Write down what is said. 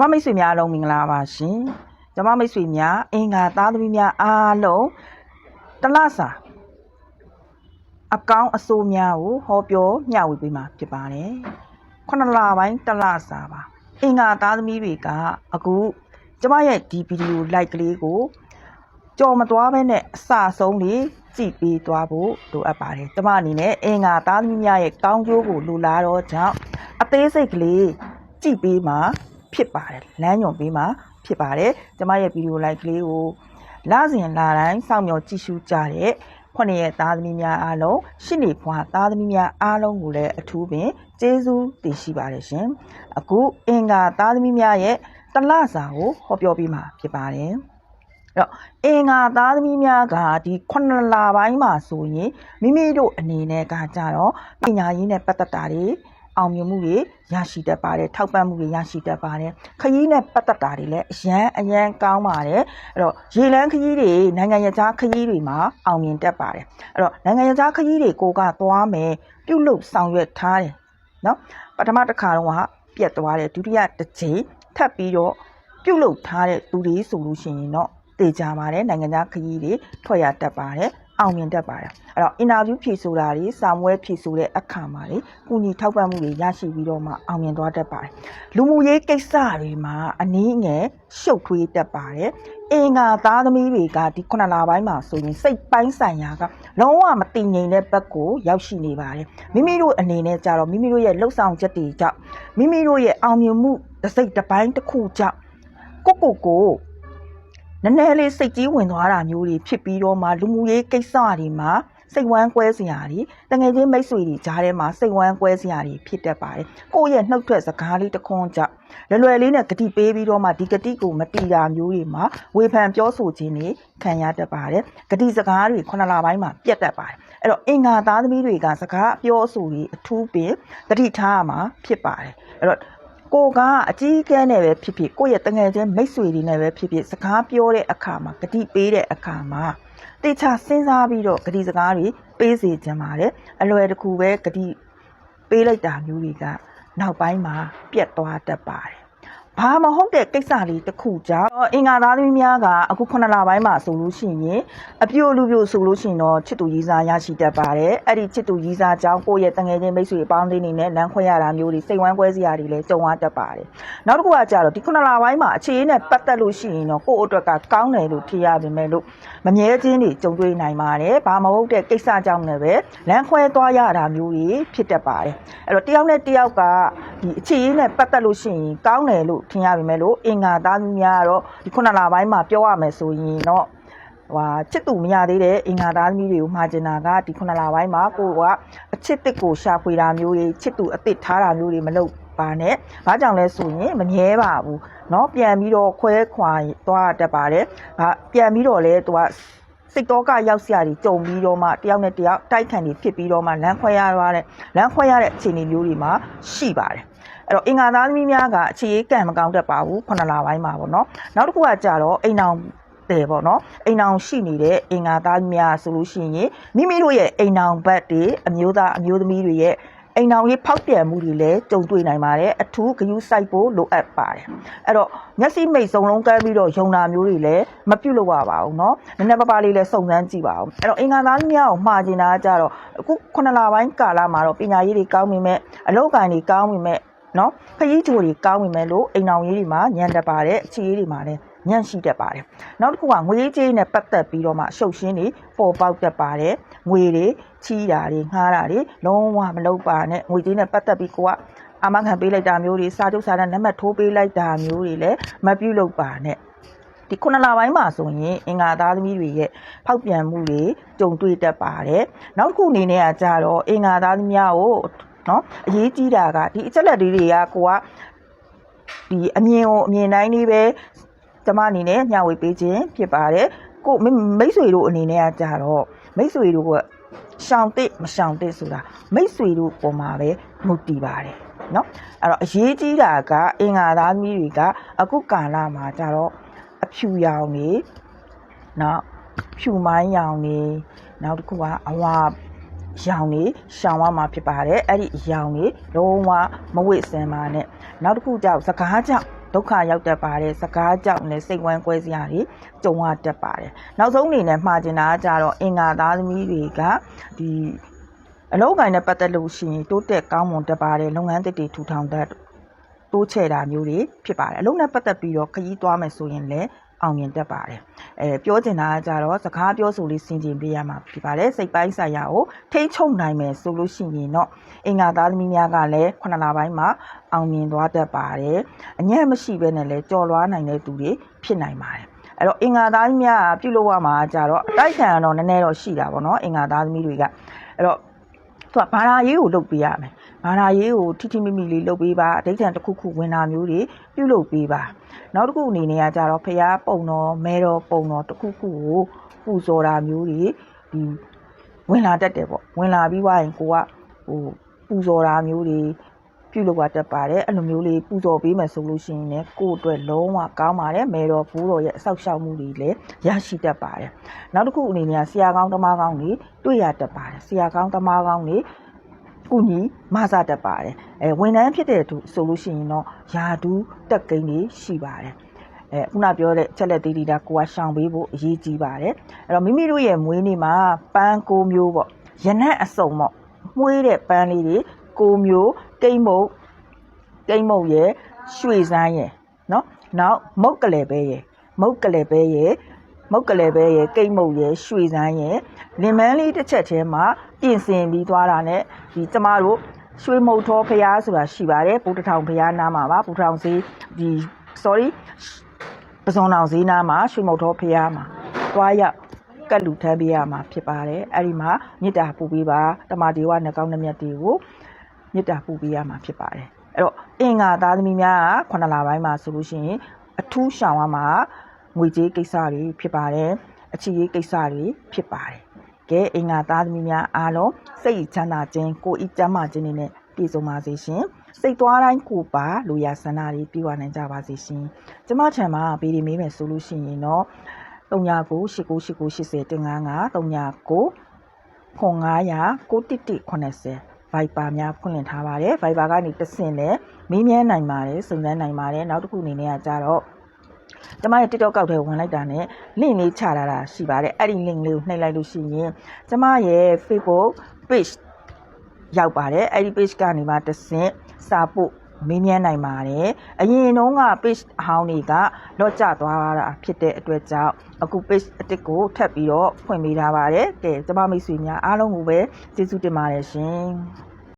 မမိတ်ဆွေများအားလုံးမင်္ဂလာပါရှင်ကျမမိတ်ဆွေများအင်္ဂါသားသမီးများအားလုံးတလစာအကောင်းအဆိုးများကိုဟောပြောမျှဝေပေးမှာဖြစ်ပါတယ်ခုနှစ်လပိုင်းတလစာပါအင်္ဂါသားသမီးတွေကအခုကျမရဲ့ဒီဗီဒီယို like ကလေးကိုကြော်မသွားဘဲနဲ့အစအဆုံးလေးကြည့်ပေးသွားဖို့လိုအပ်ပါတယ်ကျမအနေနဲ့အင်္ဂါသားသမီးများရဲ့ကောင်းကျိုးကိုလိုလားတော့ကြောင့်အသေးစိတ်ကလေးကြည့်ပေးမှာ ဖြစ်ပါတယ်လမ်းညွန်ပေးမှာဖြစ်ပါတယ်ကျမရဲ့ဗီဒီယိုလိုက်ကလေးကိုလစဉ်လာတိုင်းစောင့်မျှော်ကြည့်ရှုကြတဲ့ခုနှစ်ရဲ့သားသမီးများအားလုံးရှစ်နေဖွာသားသမီးများအားလုံးကိုလည်းအထူးပင်ကျေးဇူးတင်ရှိပါတယ်ရှင်အခုအင်္ဂါသားသမီးများရဲ့တလစာကိုဟောပြောပေးမှာဖြစ်ပါတယ်အဲ့တော့အင်္ဂါသားသမီးများကဒီခုနှစ်လပိုင်းမှာဆိုရင်မိမိတို့အနေနဲ့ကကြတော့ပညာရေးနဲ့ပတ်သက်တာတွေ အောင်မြင်မှုတွေရရှိတတ်ပါတယ်ထောက်ပံ့မှုတွေရရှိတတ်ပါတယ်ခရီးနဲ့ပတ်သက်တာတွေလည်းအရန်အရန်ကောင်းပါတယ်အဲ့တော့ရေလန်းခရီးတွေနိုင်ငံရခြားခရီးတွေမှာအောင်မြင်တတ်ပါတယ်အဲ့တော့နိုင်ငံရခြားခရီးတွေကိုကသွားမယ်ပြုလုပ်ဆောင်ရွက်ထားတယ်နော်ပထမတစ်ခါတော့ကပြတ်သွားတယ်ဒုတိယတစ်ချိန်ထပ်ပြီးတော့ပြုတ်လုထားတဲ့သူတွေဆိုလို့ရှိရင်တော့တေချာပါတယ်နိုင်ငံခြားခရီးတွေထွက်ရတတ်ပါတယ် အောင်မြင်တတ်ပါတယ်အဲ့တော့အင်တာဗျူးဖြေဆိုတာတွေစာမွဲဖြေဆိုတဲ့အခါမှာလေကုညီထောက်ပံ့မှုတွေရရှိပြီးတော့မှအောင်မြင်သွားတတ်ပါတယ်လူမှုရေးကိစ္စတွေမှာအနည်းငယ်ရှုပ်ထွေးတတ်ပါတယ်အင်္ဂါသားသမီးတွေကဒီခုနှစ်လပိုင်းမှာဆိုရင်စိတ်ပိုင်းဆိုင်ရာကလုံးဝမတည်ငြိမ်တဲ့ဘက်ကိုရောက်ရှိနေပါတယ်မိမိတို့အနေနဲ့ကြတော့မိမိတို့ရဲ့လှုပ်ဆောင်ချက်တွေကြောင့်မိမိတို့ရဲ့အောင်မြင်မှုတစ်စိတ်တစ်ပိုင်းတစ်ခုကြောင့်ကိုကိုကို နည်းနည်းလေးစိတ်ကြီးဝင်သွားတာမျိုးတွေဖြစ်ပြီးတော့မှလူမှုရေးကိစ္စတွေမှာစိတ်ဝမ်းကွဲစရာတွေတငယ်ချင်းမိတ်ဆွေတွေကြားထဲမှာစိတ်ဝမ်းကွဲစရာတွေဖြစ်တတ်ပါတယ်ကိုယ့်ရဲ့နှုတ်ထွက်စကားလေးတစ်ခွန်းကြောင့်လွယ်လွယ်လေးနဲ့ဂတိပေးပြီးတော့မှဒီဂတိကိုမတီတာမျိုးတွေမှာဝေဖန်ပြောဆိုခြင်းတွေခံရတတ်ပါတယ်ဂတိစကားတွေခုနလပိုင်းမှာပြတ်တတ်ပါတယ်အဲ့တော့အင်္ဂါသားသမီးတွေကစကားပြောဆိုတွေအထူးပင်ဂတိထားရမှာဖြစ်ပါတယ်အဲ့တော့ ကိုကအကြီးအကဲနဲ့ပဲဖြစ်ဖြစ်ကိုယ့်ရဲ့တငယ်ချင်းမိတ်ဆွေတွေနဲ့ပဲဖြစ်ဖြစ်စကားပြောတဲ့အခါမှာဂတိပေးတဲ့အခါမှာတေချာစဉ်းစားပြီးတော့ဂတိစကားတွေပေးစေချင်ပါတယ်အလွယ်တကူပဲဂတိပေးလိုက်တာမျိုးတွေကနောက်ပိုင်းမှာပြတ်သွားတတ်ပါတယ် ဘာမဟုတ်တဲ့ကိစ္စလေးတစ်ခုကြောင့်အင်္ဂါသားသမီးများကအခု9လပိုင်းမှာဆိုလို့ရှိရင်အပြိုလူပြိုဆိုလို့ရှိရင်တော့ချစ်သူကြီးစားရရှိတတ်ပါတယ်အဲ့ဒီချစ်သူကြီးစားကြောင့်ကိုယ့်ရဲ့တငယ်ချင်းမိတ်ဆွေအပေါင်းအသင်းတွေနဲ့လမ်းခွဲရတာမျိုးတွေစိတ်ဝမ်းကွဲစရာတွေလည်းကြုံရတတ်ပါတယ်နောက်တစ်ခုကကြတော့ဒီ9လပိုင်းမှာအခြေအနေနဲ့ပတ်သက်လို့ရှိရင်တော့ကိုယ့်အတွက်ကကောင်းတယ်လို့ထင်ရပါမယ်လို့မမြဲခြင်းတွေကြုံတွေ့နိုင်ပါတယ်ဘာမဟုတ်တဲ့ကိစ္စကြောင့်လည်းပဲလမ်းခွဲသွားရတာမျိုးတွေဖြစ်တတ်ပါတယ်အဲ့တော့တယောက်နဲ့တယောက်က ဒီအခြေအနေနဲ့ပတ်သက်လို့ရှိရင်ကောင်းတယ်လို့ထင်ရပါမယ်လို့အင်္ဂါသားသမီးများကတော့ဒီ9လပိုင်းမှာပြောရမယ်ဆိုရင်တော့ဟွာချစ်သူမရသေးတဲ့အင်္ဂါသားသမီးတွေကိုမှာကျင်တာကဒီ9လပိုင်းမှာကိုကအချစ်တစ်ကိုရှာဖွေတာမျိုးတွေချစ်သူအစ်စ်ထားတာမျိုးတွေမလုပ်ပါနဲ့။ဘာကြောင့်လဲဆိုရင်မမြဲပါဘူးเนาะပြန်ပြီးတော့ခွဲခွာသွားတတ်ပါတယ်။ဟာပြန်ပြီးတော့လဲသူက စိတ်တော့ကရောက်စရာတွေကြုံပြီးတော့မှတယောက်နဲ့တယောက်တိုက်ခံတွေဖြစ်ပြီးတော့မှလမ်းခွဲရသွားတဲ့လမ်းခွဲရတဲ့အခြေအနေမျိုးတွေမှာရှိပါတယ်။အဲ့တော့အင်္ဂါသားသမီးများကအခြေရေးကံမကောင်းတတ်ပါဘူးခုနှစ်လပိုင်းမှာပေါ့နော်နောက်တစ်ခုကကြတော့အိမ်အောင်တယ်ပေါ့နော်အိမ်အောင်ရှိနေတဲ့အင်္ဂါသားများဆိုလို့ရှိရင်မိမိတို့ရဲ့အိမ်အောင်ဘက်တွေအမျိုးသားအမျိုးသမီးတွေရဲ့ အိမ်အောင်ရေးဖောက်ပြန်မှုတွေလည်းကြုံတွေ့နိုင်ပါတယ်အထူးဂရုစိုက်ဖို့လိုအပ်ပါတယ်အဲ့တော့မျက်စိမိတ်စုံလုံးကမ်းပြီးတော့ယုံနာမျိုးတွေလည်းမပြုတ်လို့ရပါဘူးเนาะနည်းနည်းပါးပါးလေးလည်းစုံစမ်းကြည့်ပါဦးအဲ့တော့အင်္ဂါသားများကိုမှားကျင်တာကကြတော့အခုခုနှစ်လပိုင်းကာလမှာတော့ပညာရေးတွေကောင်းပြီမဲ့အလုပ်ကိုင်တွေကောင်းပြီမဲ့နော်ခရီးချိုတွေကောင်းပြီမဲ့လို့အိမ်အောင်ရေးတွေမှာညံတပါတယ်အခြေရေးတွေမှာလည်း ညံ့ရှိတတ်ပါတယ်နောက်တစ်ခုကငွေကြေးနဲ့ပတ်သက်ပြီးတော့မှရှုပ်ရှင်းတွေပေါ်ပေါက်တတ်ပါတယ်ငွေတွေချီးတာတွေငှားတာတွေလုံးဝမလုပ်ပါနဲ့ငွေကြေးနဲ့ပတ်သက်ပြီးကိုကအမခံပေးလိုက်တာမျိုးတွေစာချုပ်စာတမ်းနံပါတ်ထိုးပေးလိုက်တာမျိုးတွေလည်းမပြုလုပ်ပါနဲ့ဒီခုနှစ်လပိုင်းမှာဆိုရင်အင်္ဂါသားသမီးတွေရဲ့ဖောက်ပြန်မှုတွေကြုံတွေ့တတ်ပါတယ်နောက်တစ်ခုအနေနဲ့ကကြတော့အင်္ဂါသားသမီးများကိုနော်အရေးကြီးတာကဒီအချက်လက်တွေကကိုကဒီအမြင်ကိုအမြင်တိုင်းလေးပဲ ကျမအနေနဲ့ညှဝေပေးခြင်းဖြစ်ပါတယ်ကိုမိတ်ဆွေတို့အနေနဲ့ကကြတော့မိတ်ဆွေတို့ကရှောင်တစ်မရှောင်တစ်ဆိုတာမိတ်ဆွေတို့ပုံမှာပဲမူတည်ပါတယ်เนาะအဲ့တော့အရေးကြီးတာကအင်္ဂါသားသမီးတွေကအခုကာလမှာကြတော့အဖြူရောင်နေနောက်ဖြူမိုင်းရောင်နေနောက်တစ်ခုကအဝါရောင်နေရှောင်ရမှာဖြစ်ပါတယ်အဲ့ဒီရောင်နေလုံးဝမဝိစင်ပါနဲ့နောက်တစ်ခုကြောက်စကားကြောင့် ဒုက္ခရောက်တတ်ပါတယ်စကားကြောင့်လည်းစိတ်ဝမ်းကွဲစရာတွေကြုံရတတ်ပါတယ်နောက်ဆုံးအနေနဲ့မှားကျင်တာကကြတော့အင်္ဂါသားသမီးတွေကဒီအလုပ်ကိုင်းနဲ့ပတ်သက်လို့ရှိရင်တိုးတက်ကောင်းမွန်တတ်ပါတယ်လုပ်ငန်းသစ်တွေထူထောင်တတ်တိုးချဲ့တာမျိုးတွေဖြစ်ပါတယ်အလုပ်နဲ့ပတ်သက်ပြီးတော့ခရီးသွားမယ်ဆိုရင်လည်း အောင်မြင်တတ်ပါတယ်အဲပြောချင်တာကကြတော့စကားပြောဆိုလေးစင်ကြင်ပေးရမှာဖြစ်ပါတယ်စိတ်ပိုင်းဆိုင်ရာကိုထိ ंछ ုံနိုင်မယ်ဆိုလို့ရှိရင်တော့အင်္ဂါသားသမီးများကလည်းခုနှစ်လပိုင်းမှာအောင်မြင်သွားတတ်ပါတယ်အညံ့မရှိဘဲနဲ့လည်းကြော်လွားနိုင်တဲ့သူတွေဖြစ်နိုင်ပါတယ်အဲ့တော့အင်္ဂါသားသမီးများကပြုလုပ်ရမှာကြတော့အတိုက်ခံကတော့နည်းနည်းတော့ရှိတာပေါ့နော်အင်္ဂါသားသမီးတွေကအဲ့တော့သူကဘာသာရေးကိုလုပ်ပေးရမယ် ဘာသာရေးကိုထိထိမိမိလေးလုပ်ပေးပါအဋ္ဌံတစ်ခုခုဝင်တာမျိုးတွေပြုလုပ်ပေးပါနောက်တစ်ခုအနေနဲ့ကကြတော့ဖျားပုံတော်မဲတော်ပုံတော်တစ်ခုခုကိုပူဇော်တာမျိုးတွေဒီဝင်လာတတ်တယ်ပေါ့ဝင်လာပြီးွားရင်ကိုကဟိုပူဇော်တာမျိုးတွေပြုလုပ်ရတတ်ပါတယ်အဲ့လိုမျိုးလေးပူဇော်ပေးမယ်ဆိုလို့ရှိရင်လည်းကိုယ့်အတွက်လုံးဝကောင်းပါတယ်မဲတော်ဘူးတော်ရဲ့အဆောက်အအုံမှုတွေလည်းရရှိတတ်ပါတယ်နောက်တစ်ခုအနေနဲ့ကဆရာကောင်းတမကောင်းတွေတွေ့ရတတ်ပါတယ်ဆရာကောင်းတမကောင်းတွေ ကုညီမဆတတ်ပါတယ်အဲဝန်ထမ်းဖြစ်တဲ့သူဆိုလို့ရှိရင်တော့ယာဒူးတက်ကိန်းတွေရှိပါတယ်အဲခုနပြောတဲ့ချက်လက်သေးသေးတာကိုကရှောင်ပေးဖို့အရေးကြီးပါတယ်အဲ့တော့မိမိတို့ရဲ့မွေးနေ့မှာပန်းကိုမျိုးပေါ့ရနက်အစုံပေါ့မှုေးတဲ့ပန်းလေးတွေကိုမျိုးကိမ့်မုတ်ကိမ့်မုတ်ရဲ့ရွှေစမ်းရဲ့နော်နောက်မုတ်ကလေးပဲရဲ့မုတ်ကလေးပဲရဲ့ မုတ်ကလေးပဲရဲ့ကိမ့်မုတ်ရဲ့ရွှေစမ်းရဲ့လင်မန်းလေးတစ်ချက်ထဲမှာပြင်ဆင်ပြီးသွားတာ ਨੇ ဒီကျမတို့ရွှေမုတ်ထောဖျားဆိုတာရှိပါတယ်ပူတထောင်ဖျားနားမှာပါပူတထောင်ဈေးဒီ sorry ပဇွန်တောင်ဈေးနားမှာရွှေမုတ်ထောဖျားမှာသွားရောက်ကတ်လူထမ်းပေးရမှာဖြစ်ပါတယ်အဲ့ဒီမှာမေတ္တာပူပေးပါတမတေဝနှကောင်းနှမျက်တွေကိုမေတ္တာပူပေးရမှာဖြစ်ပါတယ်အဲ့တော့အင်္ဂါသားသမီးများကခုနှစ်လပိုင်းမှာဆိုလို့ရှိရင်အထူးရှောင်ရမှာ ငွေကြေးကိစ္စတွေဖြစ်ပါတယ်အချီရေးကိစ္စတွေဖြစ်ပါတယ်ကဲအင်္ဂါသားသမီးများအားလုံးစိတ်ချမ်းသာခြင်းကိုယ်ဤကျမ်းမာခြင်းတွေနဲ့ပြည့်စုံပါစေရှင်စိတ်သွားတိုင်းကိုပါလူရဆန္ဒတွေပြည့်ဝနိုင်ကြပါစေရှင်ကျမချမ်းမှာဗီဒီမေးမယ်ဆိုလို့ရှိရင်တော့39898980တင်95 39ခွန်900 91180 Viber များဖွင့်လှစ်ထားပါတယ် Viber ကနေတဆင့်လည်းမေးမြန်းနိုင်ပါတယ်စုံစမ်းနိုင်ပါတယ်နောက်တစ်ခုအနေနဲ့ကကြတော့ ကျမရဲ့ TikTok ကောက်ထဲဝင်လိုက်တာနဲ့ link လေးချထားတာရှိပါတယ်အဲ့ဒီ link လေးကိုနှိပ်လိုက်လို့ရှိရင်ကျမရဲ့ Facebook page ရောက်ပါတယ်အဲ့ဒီ page ကနေမှတဆင့်စာပို့မေးမြန်းနိုင်ပါတယ်အရင်တုန်းက page အဟောင်းတွေက လော့ကျသွားတာဖြစ်တဲ့အတွက်ကြောင့်အခု page အတစ်ကိုထပ်ပြီးတော့ဖွင့်ပေးထားပါတယ်ကဲကျမမိတ်ဆွေများအားလုံးကိုပဲကျေးဇူးတင်ပါတယ်ရှင်